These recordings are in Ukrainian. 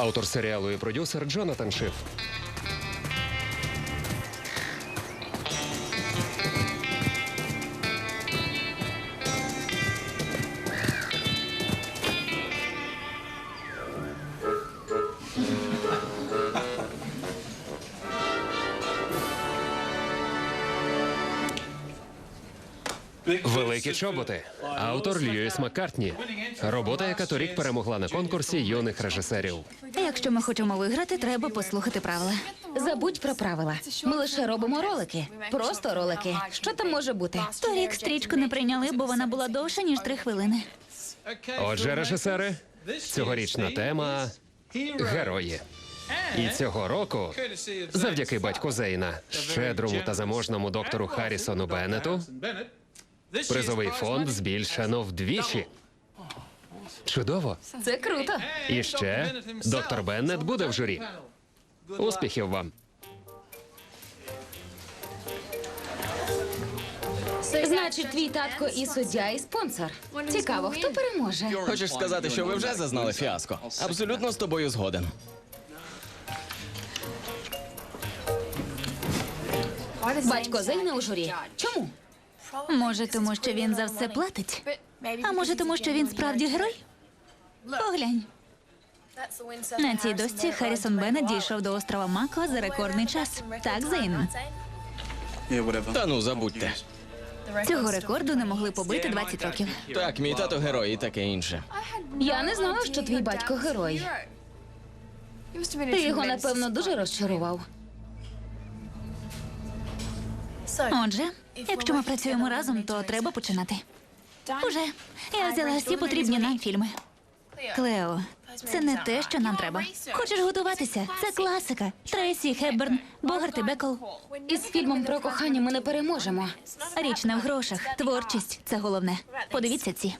Автор серіалу і продюсер Джонатан Шиф. Великі чоботи. Автор Льюіс Маккартні. Робота, яка торік перемогла на конкурсі юних режисерів. Якщо ми хочемо виграти, треба послухати правила. Забудь про правила. Ми лише робимо ролики. Просто ролики. Що там може бути? Торік стрічку не прийняли, бо вона була довша ніж три хвилини. Отже, режисери, цьогорічна тема герої. І цього року, завдяки батьку Зейна, щедрому та заможному доктору Харрісону Беннету, призовий фонд збільшено вдвічі. Чудово! Це круто. І ще доктор Беннет буде в журі. Успіхів вам! Значить, твій татко і суддя, і спонсор. Цікаво, хто переможе? Хочеш сказати, що ви вже зазнали фіаско? Абсолютно з тобою згоден. Батько Зейна у журі. Чому? Може, тому що він за все платить? А може, тому що він справді герой? Поглянь. На цій досці Харрісон Беннет дійшов до острова Мако за рекордний час. Так, Зейн? Та ну забудьте. Цього рекорду не могли побити 20 років. Так, мій тато герой і таке інше. Я не знала, що твій батько герой. Ти його, напевно, дуже розчарував. Отже, якщо ми працюємо разом, то треба починати. Уже я взяла всі потрібні нам фільми. Клео, це не те, що нам треба. Хочеш готуватися? Це класика. Трейсі, Хепберн, Богарт і Бекл. Із фільмом про кохання ми не переможемо. Річ не в грошах. Творчість це головне. Подивіться ці.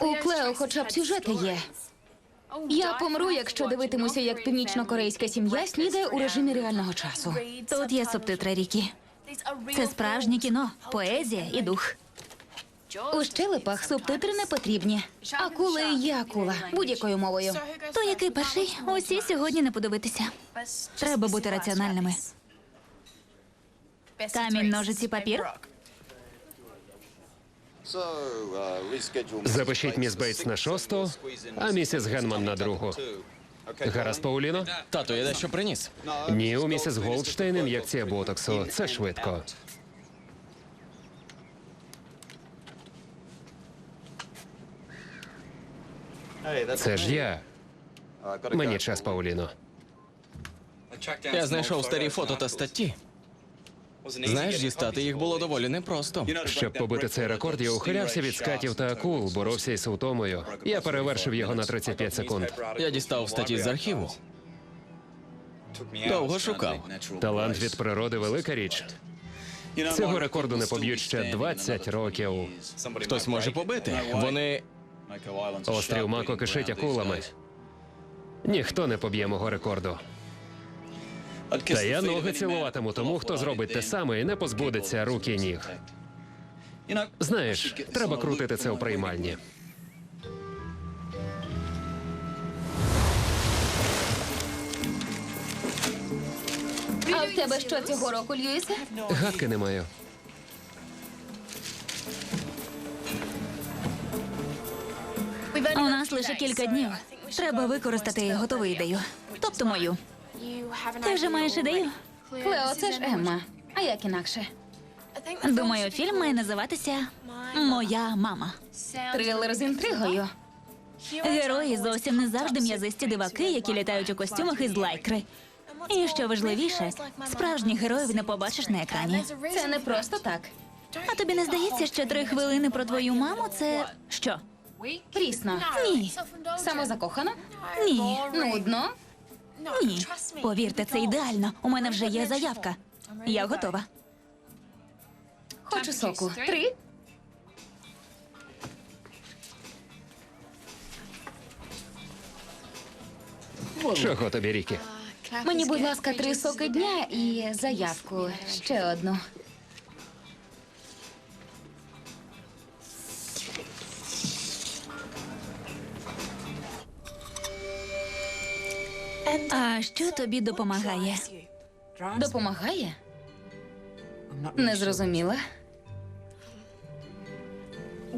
У Клео хоча б сюжети є. Я помру, якщо дивитимуся, як північно-корейська сім'я снідає у режимі реального часу. Тут є субтитри Рікі. Це справжнє кіно, поезія і дух. У щелепах субтитри не потрібні. Акула і є акула будь-якою мовою. То який перший? Усі сьогодні не подивитися. Треба бути раціональними. Камінь, ножиці, папір. Запишіть міс Бейтс на шосту, а місіс Генман на другу. Гаразд, Пауліно? Тато, я дещо приніс. Ні, у місіс Голдштейн ін'єкція ботоксу. Це швидко. Це ж я. Мені час, Пауліно. Я знайшов старі фото та статті. Знаєш, дістати їх було доволі непросто. Щоб побити цей рекорд, я ухилявся від скатів та акул, боровся із сутомою. Я перевершив його на 35 секунд. Я дістав статті з архіву. Довго шукав. Талант від природи велика річ. Цього рекорду не поб'ють ще 20 років. Хтось може побити. Вони Острів Мако кишить акулами. Ніхто не поб'є мого рекорду. Та я ноги цілуватиму тому, хто зробить те саме і не позбудеться рук і ніг. Знаєш, треба крутити це у приймальні. А в тебе що цього року, Льюісе? Гадки не маю. Лише кілька днів. Треба використати готову ідею. Тобто мою. Ти вже маєш ідею? Клео, це ж Емма. А як інакше? Думаю, фільм має називатися Моя мама. Трилер з інтригою. Герої зовсім не завжди м'язисті диваки, які літають у костюмах із лайкри. І що важливіше, справжніх героїв не побачиш на екрані. Це не просто так. А тобі не здається, що три хвилини про твою маму це що? Прісно. Ні. Самозакохано? Ні. Нудно? Ні. Повірте, це ідеально. У мене вже є заявка. Я готова. Хочу соку. Три? Чого тобі, Рікі? Мені, будь ласка, три соки дня і заявку. Ще одну. А що тобі допомагає? Допомагає? Не зрозуміла.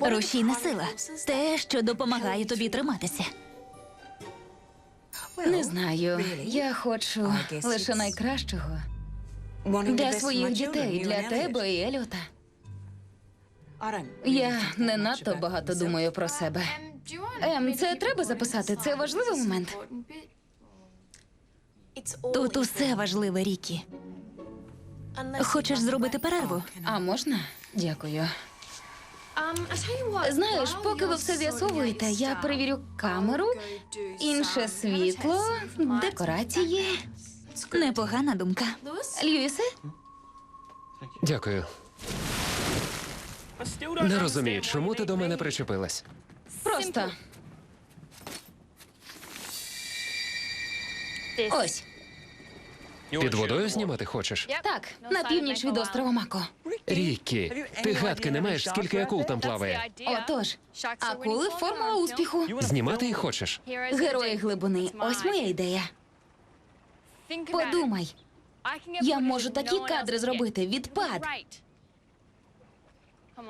Рушійна сила. Те, що допомагає тобі триматися. Не знаю. Я хочу лише найкращого для своїх дітей, для тебе і Еліота. Я не надто багато думаю про себе. Ем, це треба записати. Це важливий момент. Тут усе важливе, Рікі. Хочеш зробити перерву? А можна? Дякую. Знаєш, поки ви все з'ясовуєте, я перевірю камеру, інше світло, декорації. Непогана думка. Льюісе, Дякую. Не розумію, чому ти до мене причепилась. просто. Ось Під водою знімати хочеш? так, на північ від острова Мако. Рікі, ти гадки не маєш, скільки акул там плаває. Отож, акули формула успіху. Знімати їх хочеш? Герої глибини. Ось моя ідея. Подумай, Я можу такі кадри зробити. Відпад.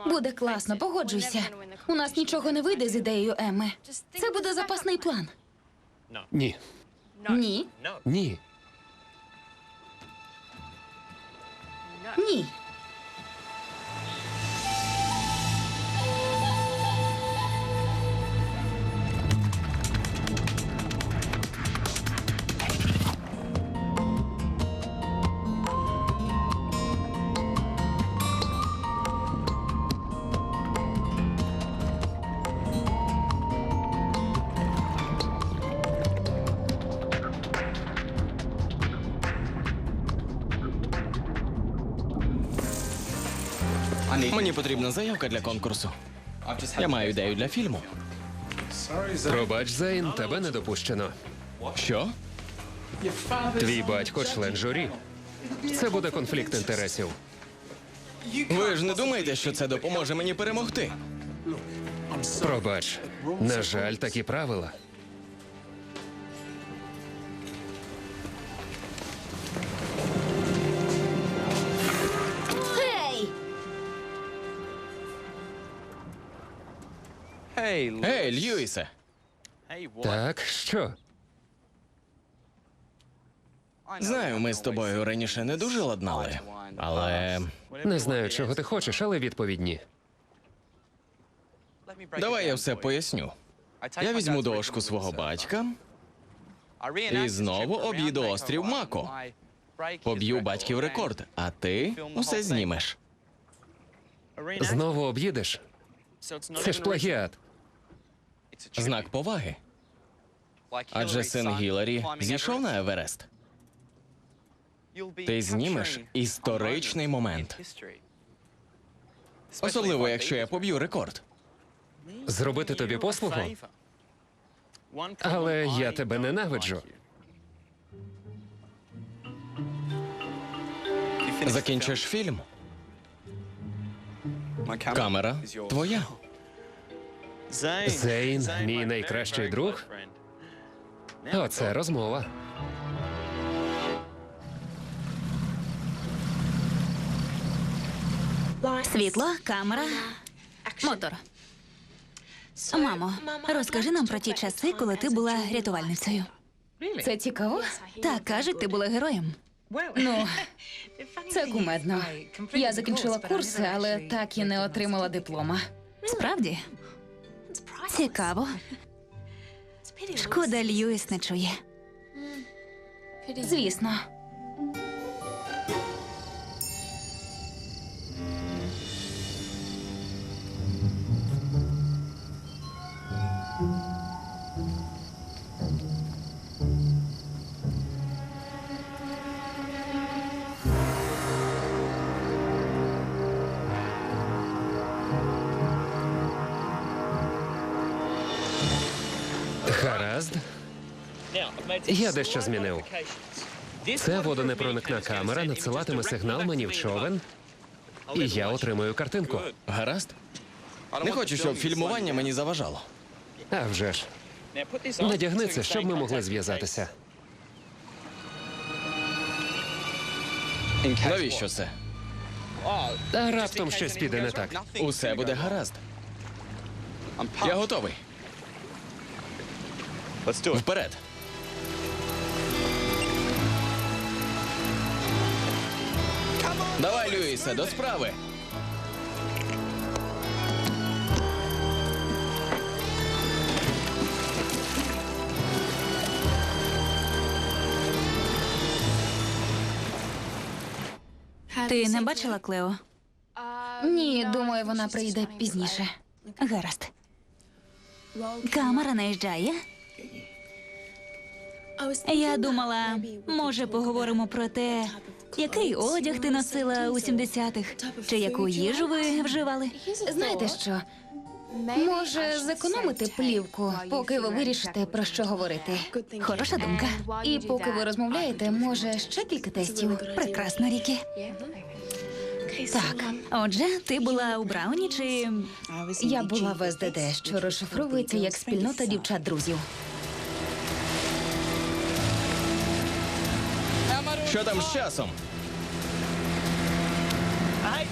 Буде класно, погоджуйся. У нас нічого не вийде з ідеєю Емми. Це буде запасний план. Ні. Ні, Ні. Ні. Мені потрібна заявка для конкурсу. Я маю ідею для фільму. Пробач, Зейн, тебе не допущено. Що? Твій батько член журі. Це буде конфлікт інтересів. Ви ж не думаєте, що це допоможе мені перемогти? Пробач. На жаль, такі правила. Ей, Льюісе! Так, що? Знаю, ми з тобою раніше не дуже ладнали, але Не знаю, чого ти хочеш, але відповідні. давай я все поясню. Я візьму дошку свого батька, і знову об'їду острів Мако. поб'ю батьків рекорд, а ти усе знімеш. Знову об'їдеш? Це ж плагіат. Знак поваги. Адже син Гіларі зійшов на Еверест. Ти знімеш історичний момент. Особливо, якщо я поб'ю рекорд. Зробити тобі послугу? Але я тебе ненавиджу. Закінчиш фільм. Камера твоя. Зейн, мій найкращий друг? Оце розмова. Світло, камера, мотор. Мамо, розкажи нам про ті часи, коли ти була рятувальницею. Це цікаво? Так, кажуть, ти була героєм. Ну, це кумедно. Я закінчила курси, але так і не отримала диплома. Справді? Цікаво. Шкода, Льюіс не чує. Звісно. Гаразд. Я дещо змінив. Це водонепроникна камера надсилатиме сигнал мені в човен, і я отримую картинку. Гаразд? Не хочу, щоб фільмування мені заважало. А вже ж. Надягни це, щоб ми могли зв'язатися. Навіщо це? А раптом щось піде не так. Усе буде гаразд. Я готовий. Вперед. Давай, Люїсе, до справи. Ти не бачила Клео? Ні, думаю, вона прийде пізніше. Гаразд. Камера наїжджає. Я думала, може, поговоримо про те, який одяг ти носила у 70-х, чи яку їжу ви вживали. Знаєте що? Може, зекономити плівку, поки ви вирішите про що говорити. Хороша думка. І поки ви розмовляєте, може ще кілька тестів. Прекрасно, Рікі. Так, Отже, ти була у Брауні чи я була в СДД, що розшифровується як спільнота дівчат-друзів. Що там з часом?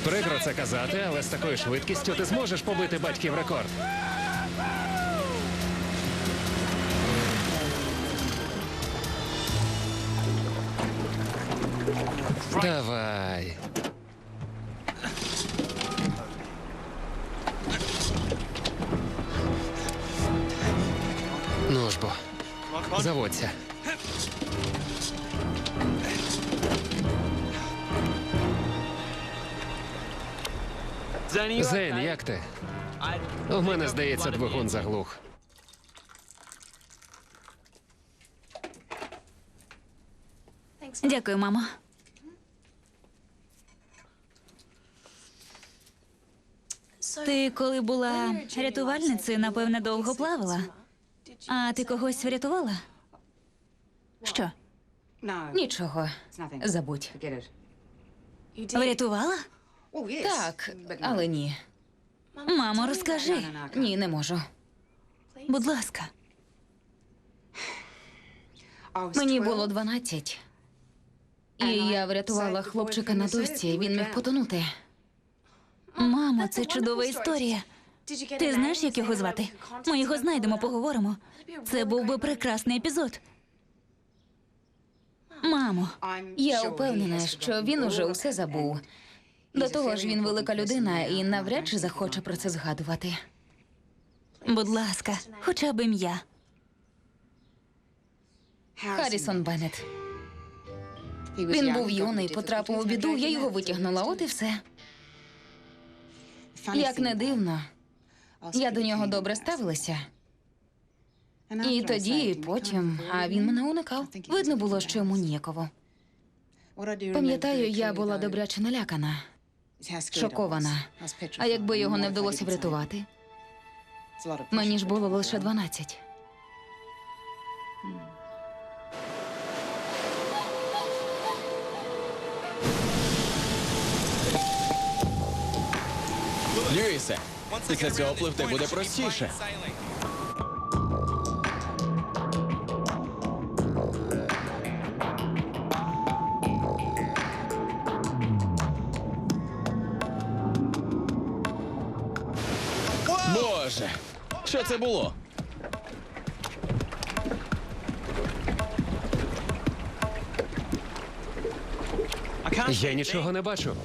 Прикро це казати, але з такою швидкістю ти зможеш побити батьків рекорд. Давай. Ну ж бо, заводься. Зейн, як ти? У мене, здається, двигун заглух. дякую, мамо. Ти коли була рятувальницею, напевне, довго плавала. А ти когось врятувала? Що? Нічого, забудь. Врятувала? Так, але ні. Мамо, розкажи. Ні, не можу. Будь ласка. Мені було 12. І я врятувала хлопчика на дошці, він міг потонути. Мамо, це чудова історія. Ти знаєш, як його звати? Ми його знайдемо, поговоримо. Це був би прекрасний епізод. Мамо, Я впевнена, що він уже усе забув. До того ж, він велика людина і навряд чи захоче про це згадувати. будь ласка, хоча б ім'я. Харрісон Беннет. Він був юний, потрапив у біду, я його витягнула, от і все. Як не дивно, я до нього добре ставилася. І тоді, і потім, а він мене уникав. Видно було, що йому ніяково. Пам'ятаю, я була добряче налякана, шокована. А якби його не вдалося врятувати, мені ж було лише 12. Люїсе, після цього пливти буде простіше. Що це було? Я нічого не бачу.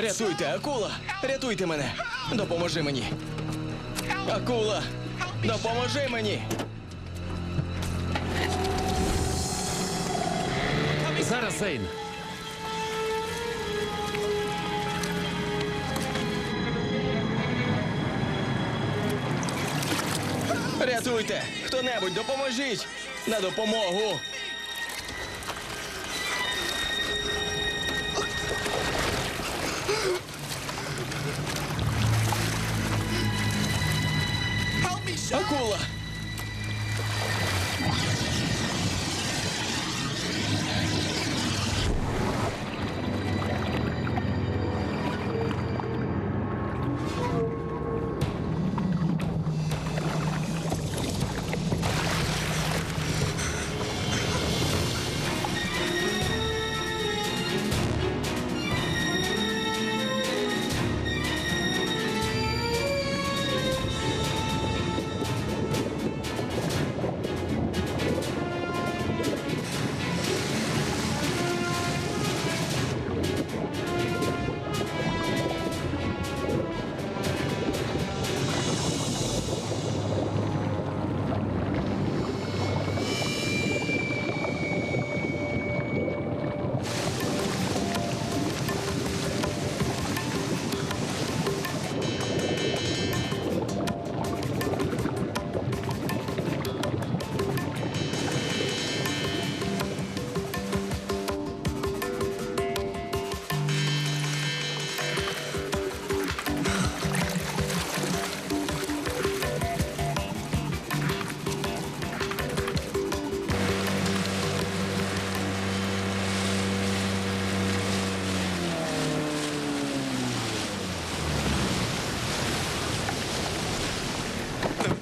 Рятуйте, акула! Рятуйте мене! Допоможи мені! Акула! Допоможи мені! Зараз Зейн! Рятуйте! Хто-небудь допоможіть! На допомогу!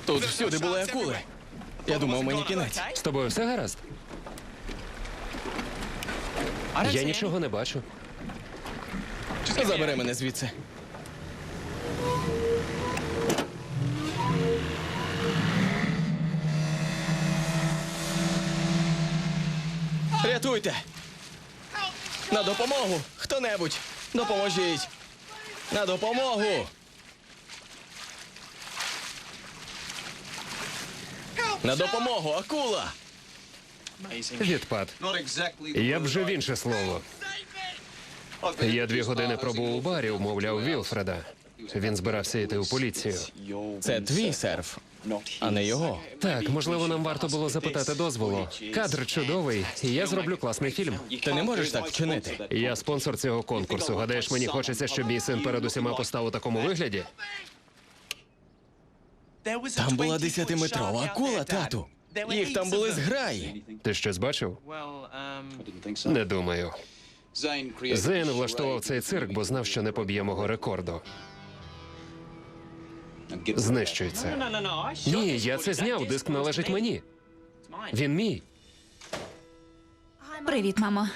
Тут всюди були акули. Я думав, мені кінець. З тобою все гаразд? Я нічого не бачу. Забери мене звідси. Рятуйте! На допомогу! Хто-небудь! Допоможіть! На допомогу! На допомогу, акула! Відпад. Я б вже в інше слово. Я дві години пробув у барі, умовляв Вілфреда. Він збирався йти у поліцію. Це твій серф, а не його. Так, можливо, нам варто було запитати дозволу. Кадр чудовий, і я зроблю класний фільм. Ти не можеш так вчинити. Я спонсор цього конкурсу. Гадаєш, мені хочеться, щоб мій син перед усіма постав у такому вигляді? Там була десятиметрова акула, тату. Їх там були зграї. Ти щось бачив? Не думаю. Зейн влаштував цей цирк, бо знав, що не поб'є мого рекорду. Знищується. Ні, я це зняв. Диск належить мені. Він мій. Привіт, мамо.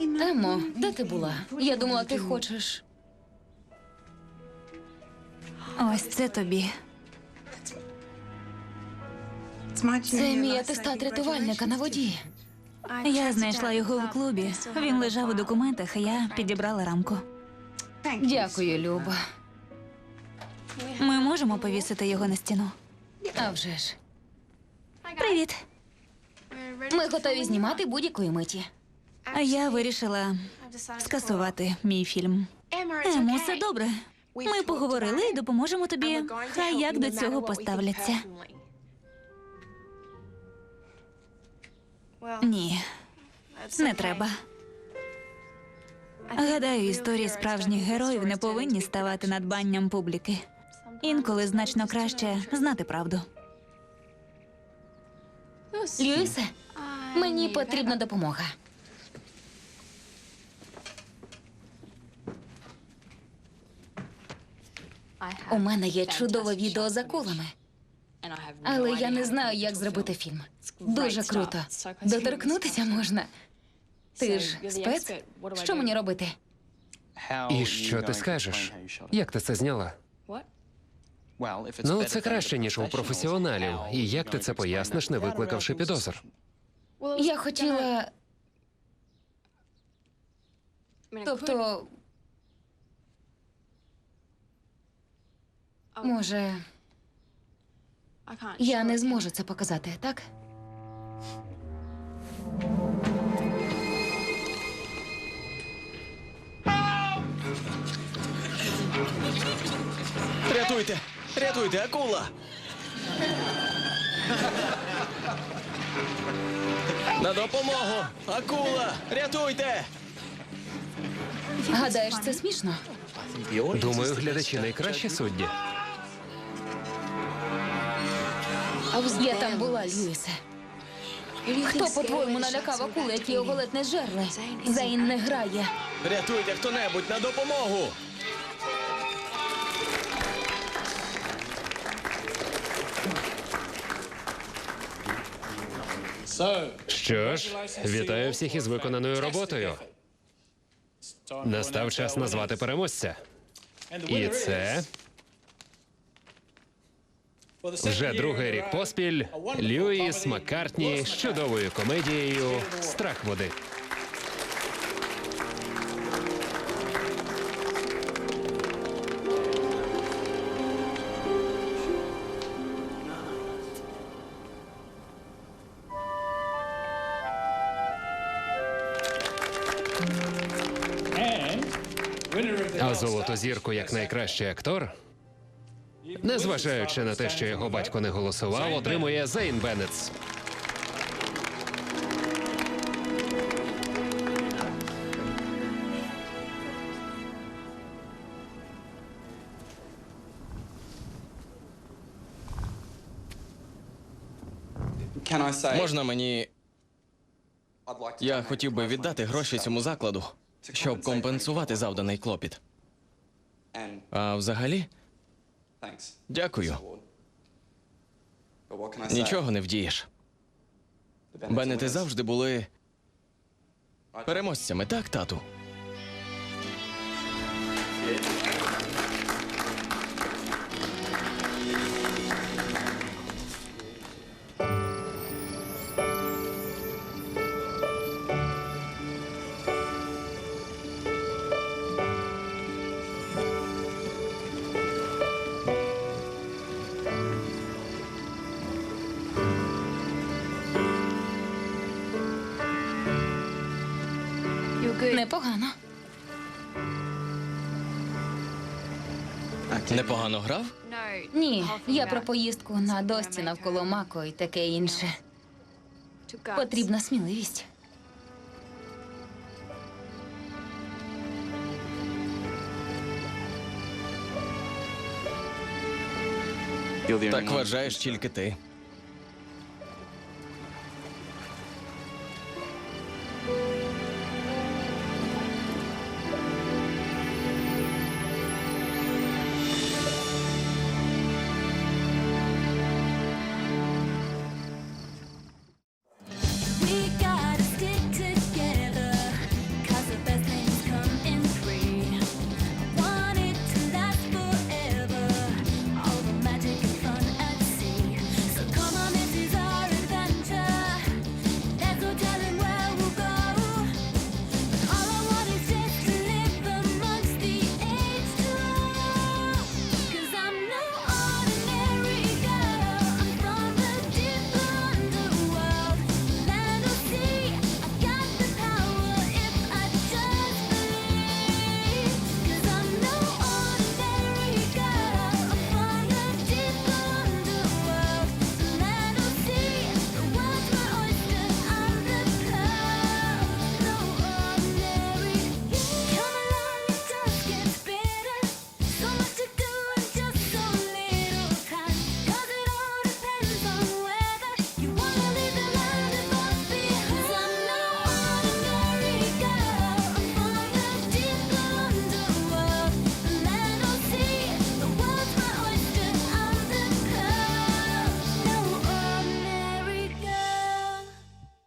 Емо, де ти була? Я думала, ти хочеш. Ось це тобі. Це мій атестат рятувальника на воді. Я знайшла його в клубі. Він лежав у документах, а я підібрала рамку. Дякую, Люба. Ми можемо повісити його на стіну. А вже ж. Привіт. Ми готові знімати будь-якої миті. А я вирішила скасувати мій фільм. Емо, все добре. Ми поговорили і допоможемо тобі. Хай як до цього поставляться. Ні, не треба. Гадаю, історії справжніх героїв не повинні ставати надбанням публіки. Інколи значно краще знати правду. Льюісе, мені потрібна допомога. У мене є чудове відео з акулами, але я не знаю, як зробити фільм. Дуже круто. Доторкнутися можна. Ти ж спец? Що мені робити? І що ти скажеш? Як ти це зняла? Ну, це краще, ніж у професіоналів. І як ти це поясниш, не викликавши підозр? Я хотіла. Тобто. Може, я не зможу це показати, так? Рятуйте! Рятуйте, акула! На допомогу! Акула! Рятуйте! Гадаєш, це смішно? Думаю, глядачі найкращі судді. Я там була, Льюісе. Хто, по-твоєму, налякав акули, які його ледь не жерли? Зейн не грає. Рятуйте хто-небудь на допомогу! Що ж, вітаю всіх із виконаною роботою. Настав час назвати переможця. І це вже другий рік поспіль Льюіс Маккартні з чудовою комедією Страх води. А золоту зірку як найкращий актор, незважаючи на те, що його батько не голосував, отримує Зейн Беннетс. Можна мені. Я хотів би віддати гроші цьому закладу, щоб компенсувати завданий клопіт. А взагалі, дякую. Нічого не вдієш. Бенети завжди були переможцями, так, тату? Непогано. Непогано грав? Ні, я про поїздку на досці навколо Мако і таке інше. Потрібна сміливість. Так вважаєш тільки ти.